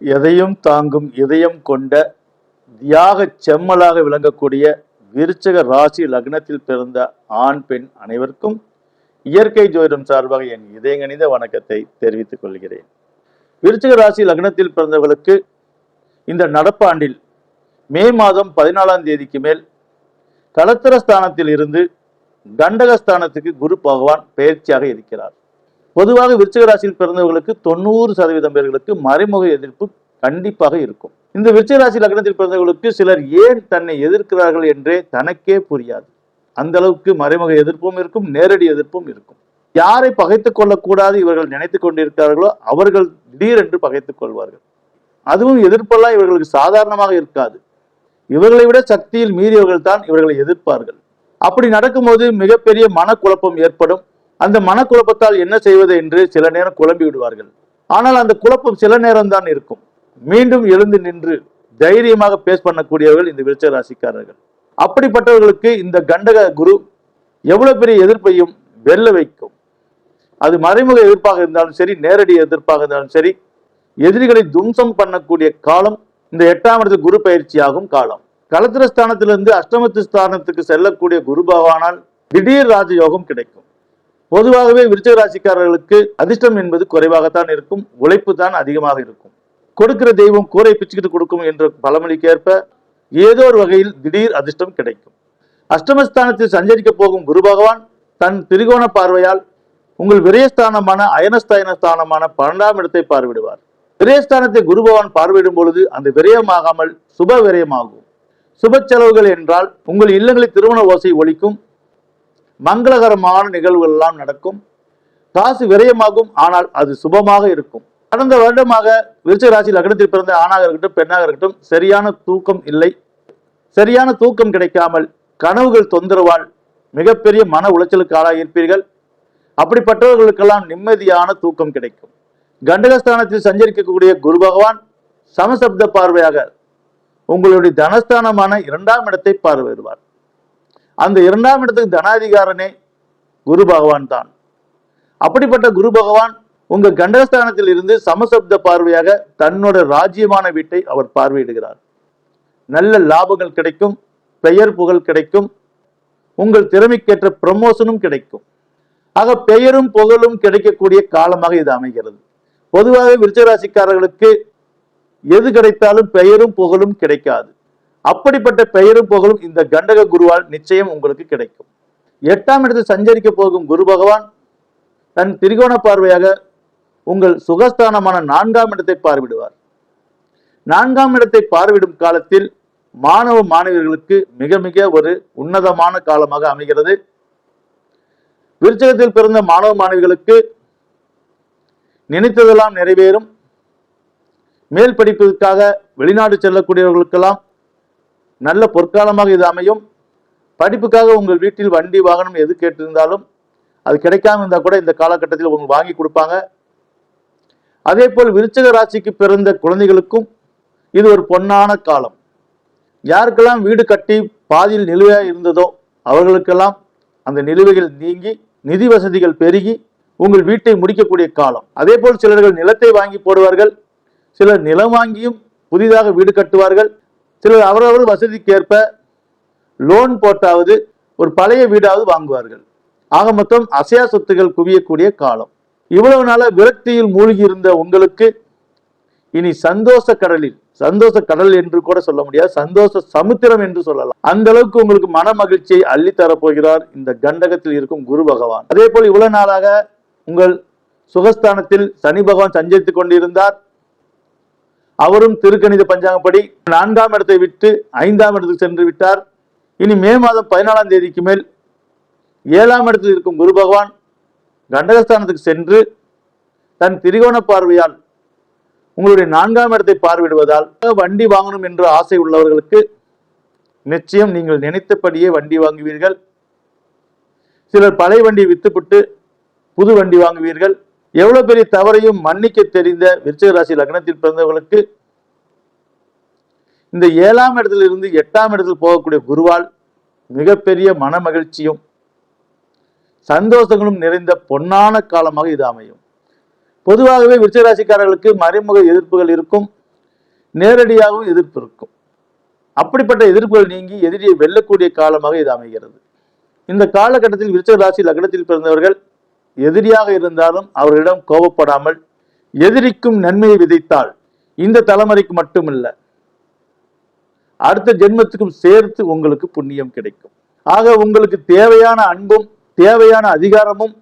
எதையும் தாங்கும் இதயம் கொண்ட தியாக செம்மலாக விளங்கக்கூடிய விருச்சக ராசி லக்னத்தில் பிறந்த ஆண் பெண் அனைவருக்கும் இயற்கை ஜோதிடம் சார்பாக என் இதயங்கணித வணக்கத்தை தெரிவித்துக் கொள்கிறேன். விருச்சிக ராசி லக்னத்தில் பிறந்தவர்களுக்கு இந்த நடப்பாண்டில் மே மாதம் பதினாலாம் தேதிக்கு மேல் கலத்தர ஸ்தானத்தில் இருந்து கண்டக ஸ்தானத்துக்கு குரு பகவான் பயிற்சியாக இருக்கிறார். பொதுவாக விருச்சிக ராசியில் பிறந்தவர்களுக்கு தொண்ணூறு சதவீதம் பேர்களுக்கு மறைமுக எதிர்ப்பு கண்டிப்பாக இருக்கும். இந்த விருச்சிக ராசி லக்னத்தில் பிறந்தவர்களுக்கு சிலர் ஏன் தன்னை எதிர்க்கிறார்கள் என்றே தனக்கே புரியாது. அந்த அளவுக்கு மறைமுக எதிர்ப்பும் இருக்கும் நேரடி எதிர்ப்பும் இருக்கும். யாரை பகைத்துக் கொள்ளக்கூடாது இவர்கள் நினைத்துக் கொண்டிருக்கிறார்களோ அவர்கள் திடீரென்று பகைத்துக் கொள்வார்கள். அதுவும் எதிர்ப்பெல்லாம் இவர்களுக்கு சாதாரணமாக இருக்காது. இவர்களை விட சக்தியில் மீறியவர்கள் தான் இவர்களை எதிர்ப்பார்கள். அப்படி நடக்கும்போது மிகப்பெரிய மனக்குழப்பம் ஏற்படும். அந்த மனக்குழப்பத்தால் என்ன செய்வது என்று சில நேரம் குழம்பி விடுவார்கள். ஆனால் அந்த குழப்பம் சில நேரம் தான் இருக்கும். மீண்டும் எழுந்து நின்று தைரியமாக பேஸ் பண்ணக்கூடியவர்கள் இந்த விருச்ச ராசிக்காரர்கள் அப்படிப்பட்டவர்களுக்கு இந்த கண்டக குரு எவ்வளவு பெரிய எதிர்ப்பையும் வெல்ல வைக்கும். அது மறைமுக எதிர்ப்பாக இருந்தாலும் சரி நேரடி எதிர்ப்பாக இருந்தாலும் சரி எதிரிகளை தும்சம் பண்ணக்கூடிய காலம் இந்த எட்டாம் இடத்து குரு பயிற்சியாகும் காலம். கலத்திர ஸ்தானத்திலிருந்து அஷ்டமத்து ஸ்தானத்துக்கு செல்லக்கூடிய குரு பகவானால் திடீர் ராஜயோகம் கிடைக்கும். பொதுவாகவே விருச்சிக ராசிக்காரர்களுக்கு அதிர்ஷ்டம் என்பது குறைவாகத்தான் இருக்கும் உழைப்பு தான் அதிகமாக இருக்கும். கொடுக்கிற தெய்வம் கூரை பிச்சுக்கிட்டு கொடுக்கும் என்ற பழமொழிக்கேற்ப ஏதோ ஒரு வகையில் திடீர் அதிர்ஷ்டம் கிடைக்கும். அஷ்டமஸ்தானத்தில் சஞ்சரிக்க போகும் குரு பகவான் தன் திரிகோண பார்வையால் உங்கள் விரயஸ்தானமான அயனஸ்தாயன ஸ்தானமான பன்னெண்டாம் இடத்தை பார்வையிடுவார். விரயஸ்தானத்தை குரு பகவான் பார்வையிடும் பொழுது அந்த விரயமாகாமல் சுப விரயமாகும். சுப செலவுகள் என்றால் உங்கள் இல்லங்களில் திருமண ஓசை ஒழிக்கும் மங்களகரமான நிகழ்வுகள் எல்லாம் நடக்கும். காசு விரயமாகும் ஆனால் அது சுபமாக இருக்கும். கடந்த வருடமாக விருச்சிக ராசி லக்னத்தில் பிறந்த ஆணாக இருக்கட்டும் பெண்ணாக இருக்கட்டும் சரியான தூக்கம் இல்லை. சரியான தூக்கம் கிடைக்காமல் கனவுகள் தொந்தரவால் மிகப்பெரிய மன உளைச்சலுக்கு ஆளாகியிருப்பீர்கள் அப்படிப்பட்டவர்களுக்கெல்லாம் நிம்மதியான தூக்கம் கிடைக்கும். கண்டகஸ்தானத்தில் சஞ்சரிக்கக்கூடிய குரு பகவான் சமசப்த பார்வையாக உங்களுடைய தனஸ்தானமான இரண்டாம் இடத்தை பார்வையிடுவார். அந்த இரண்டாம் இடத்துக்கு தனாதிகாரனே குரு பகவான் தான். அப்படிப்பட்ட குரு பகவான் உங்க கண்டகஸ்தானத்தில் இருந்து சமசப்த பார்வையாக தன்னோட ராஜ்யமான வீட்டை அவர் பார்வையிடுகிறார். நல்ல லாபங்கள் கிடைக்கும் பெயர் புகழ் கிடைக்கும் உங்கள் திறமைக்கேற்ற ப்ரமோஷனும் கிடைக்கும். ஆக பெயரும் புகழும் கிடைக்கக்கூடிய காலமாக இது அமைகிறது. பொதுவாக விருச்சராசிக்காரர்களுக்கு எது கிடைத்தாலும் பெயரும் புகழும் கிடைக்காது. அப்படிப்பட்ட பெயரும் புகழும் இந்த கண்டக குருவால் நிச்சயம் உங்களுக்கு கிடைக்கும். எட்டாம் இடத்தில் சஞ்சரிக்க போகும் குரு பகவான் தன் திரிகோண பார்வையாக உங்கள் சுகஸ்தானமான நான்காம் இடத்தை பார்விடுவார் நான்காம் இடத்தை பார்விடும் காலத்தில் மாணவ மாணவியர்களுக்கு மிக மிக ஒரு உன்னதமான காலமாக அமைகிறது. விருச்சகத்தில் பிறந்த மாணவ மாணவிகளுக்கு நினைத்ததெல்லாம் நிறைவேறும். மேல் படிப்பதற்காக வெளிநாடு செல்லக்கூடியவர்களுக்கெல்லாம் நல்ல பொற்காலமாக இது அமையும். படிப்புக்காக உங்கள் வீட்டில் வண்டி வாகனம் எது கேட்டிருந்தாலும் அது கிடைக்காம இருந்தால் கூட இந்த காலகட்டத்தில் உங்களுக்கு வாங்கி கொடுப்பாங்க. அதே போல் விருச்சக ராசிக்கு பிறந்த குழந்தைகளுக்கும் இது ஒரு பொன்னான காலம். யாருக்கெல்லாம் வீடு கட்டி பாதியில் நிலுவையாக இருந்ததோ அவர்களுக்கெல்லாம் அந்த நிலுவைகள் நீங்கி நிதி வசதிகள் பெருகி உங்கள் வீட்டை முடிக்கக்கூடிய காலம். அதே போல் சிலர்கள் நிலத்தை வாங்கி போடுவார்கள். சிலர் நிலம் வாங்கியும் புதிதாக வீடு கட்டுவார்கள். சிலர் அவரவர் வசதிக்கேற்ப லோன் போட்டாவது ஒரு பழைய வீடாவது வாங்குவார்கள். ஆக மொத்தம் அசையா சொத்துகள் குவியக்கூடிய காலம். இவ்வளவு நாளா விரக்தியில் மூழ்கி இருந்த உங்களுக்கு இனி சந்தோஷ கடலில் சந்தோஷ கடல் என்று கூட சொல்ல முடியாது சந்தோஷ சமுத்திரம் என்று சொல்லலாம். அந்த அளவுக்கு உங்களுக்கு மன மகிழ்ச்சியை அள்ளி தரப்போகிறார் இந்த கண்டகத்தில் இருக்கும் குரு பகவான். அதே போல் இவ்வளவு நாளாக உங்கள் சுகஸ்தானத்தில் சனி பகவான் சஞ்சரித்துக் கொண்டிருந்தார். அவரும் திருக்கணித பஞ்சாங்கப்படி நான்காம் இடத்தை விட்டு ஐந்தாம் இடத்துக்கு சென்று விட்டார். இனி மே மாதம் பதினாலாம் தேதிக்கு மேல் ஏழாம் இடத்தில் இருக்கும் குரு பகவான் கண்டகஸ்தானத்துக்கு சென்று தன் திரிகோண பார்வையால் உங்களுடைய நான்காம் இடத்தை பார்வையிடுவதால் வண்டி வாங்கணும் என்ற ஆசை உள்ளவர்களுக்கு நிச்சயம் நீங்கள் நினைத்தபடியே வண்டி வாங்குவீர்கள். சிலர் பழைய வண்டியை வித்துப்பட்டு புது வண்டி வாங்குவீர்கள். எவ்வளவு பெரிய தவறையும் மன்னிக்க தெரிந்த விருச்சிக ராசி லக்னத்தில் பிறந்தவர்களுக்கு இந்த ஏழாம் இடத்துல இருந்து எட்டாம் இடத்தில் போகக்கூடிய குருவால் மிகப்பெரிய மன மகிழ்ச்சியும் சந்தோஷங்களும் நிறைந்த பொன்னான காலமாக இது அமையும். பொதுவாகவே விருச்சகராசிக்காரர்களுக்கு மறைமுக எதிர்ப்புகள் இருக்கும் நேரடியாகவும் எதிர்ப்பு இருக்கும். அப்படிப்பட்ட எதிர்ப்புகள் நீங்கி எதிரியை வெல்லக்கூடிய காலமாக இது அமைகிறது. இந்த காலகட்டத்தில் விருச்சக ராசி லக்னத்தில் பிறந்தவர்கள் எதிரியாக இருந்தாலும் அவர்களிடம் கோபப்படாமல் எதிரிக்கும் நன்மையை விதைத்தால் இந்த தலைமுறைக்கு மட்டுமில்ல அடுத்த ஜென்மத்துக்கும் சேர்த்து உங்களுக்கு புண்ணியம் கிடைக்கும். ஆக உங்களுக்கு தேவையான அன்பும் தேவையான அதிகாரமும்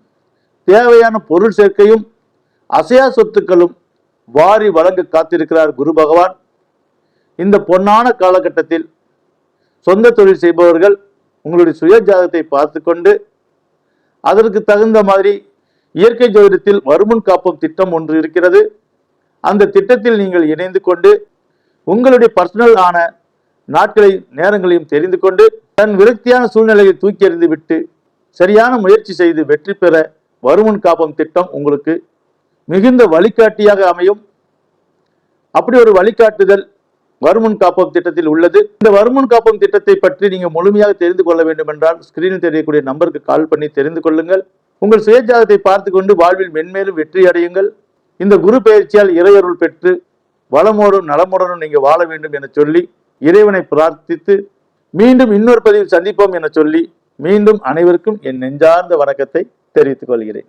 தேவையான பொருள் சேர்க்கையும் அசையா சொத்துக்களும் வாரி வழங்க காத்திருக்கிறார் குரு பகவான். இந்த பொன்னான காலகட்டத்தில் சொந்த தொழில் செய்பவர்கள் உங்களுடைய சுய ஜாதகத்தை பார்த்து கொண்டு அதற்கு தகுந்த மாதிரி இயற்கை ஜோதிடத்தில் வருமுன் காப்பம் திட்டம் ஒன்று இருக்கிறது. அந்த திட்டத்தில் நீங்கள் இணைந்து கொண்டு உங்களுடைய பர்சனல் ஆன நாட்களையும் நேரங்களையும் தெரிந்து கொண்டு தன் விரக்தியான சூழ்நிலையை தூக்கி எறிந்து விட்டு சரியான முயற்சி செய்து வெற்றி பெற வருமுன் காப்பம் திட்டம் உங்களுக்கு மிகுந்த வழிகாட்டியாக அமையும். அப்படி ஒரு வழிகாட்டுதல் வருமுன் காப்போம் திட்டத்தில் உள்ளது. இந்த வருமுன் காப்போம் திட்டத்தை பற்றி நீங்க முழுமையாக தெரிந்து கொள்ள வேண்டும் என்றால் ஸ்கிரீனில் தெரியக்கூடிய நம்பருக்கு கால் பண்ணி தெரிந்து கொள்ளுங்கள். உங்கள் சுயஜாதத்தை பார்த்து கொண்டு வாழ்வில் மென்மேலும் வெற்றி அடையுங்கள். இந்த குரு பயிற்சியால் இறையருள் பெற்று வளமோடும் நலமுடனும் நீங்க வாழ வேண்டும் என சொல்லி இறைவனை பிரார்த்தித்து மீண்டும் இன்னொரு பதிவில் சந்திப்போம் என சொல்லி மீண்டும் அனைவருக்கும் என் நெஞ்சார்ந்த வணக்கத்தை தெரிவித்துக் கொள்கிறேன்.